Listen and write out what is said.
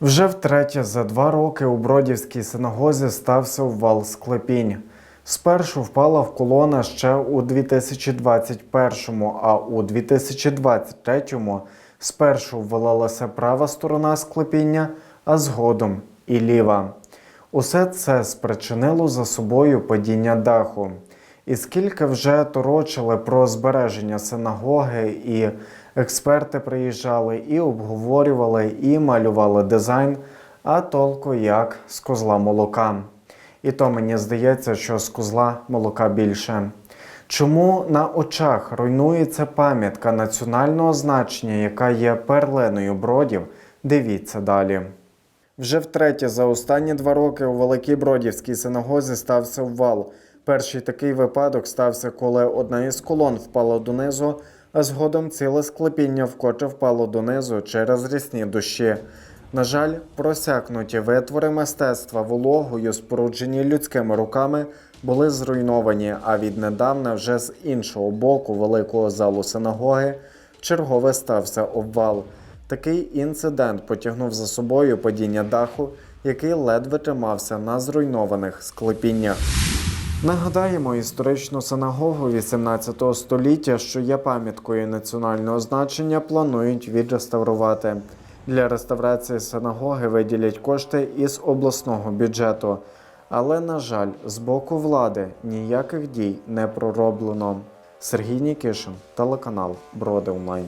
Вже втретє за два роки у Бродівській синагозі стався ввал склепінь. Спершу впала в колона ще у 2021-му, а у 2023-му спершу ввалилася права сторона склепіння, а згодом і ліва. Усе це спричинило за собою падіння даху. І скільки вже торочили про збереження синагоги, і експерти приїжджали, і обговорювали, і малювали дизайн, а толку як з козла молока. І то мені здається, що з козла молока більше. Чому на очах руйнується пам'ятка національного значення, яка є перлиною бродів? Дивіться далі. Вже втретє за останні два роки у Великій Бродівській синагозі стався ввал. Перший такий випадок стався, коли одна із колон впала донизу, а згодом ціле склепіння вкотре впало донизу через рісні дощі. На жаль, просякнуті витвори мистецтва вологою, споруджені людськими руками, були зруйновані, а віднедавна вже з іншого боку великого залу синагоги чергове стався обвал. Такий інцидент потягнув за собою падіння даху, який ледве тримався на зруйнованих склепіннях. Нагадаємо історичну синагогу 18 століття, що є пам'яткою національного значення, планують відреставрувати. Для реставрації синагоги виділять кошти із обласного бюджету. Але, на жаль, з боку влади ніяких дій не пророблено. Сергій Нікішин, телеканал Броди Онлайн.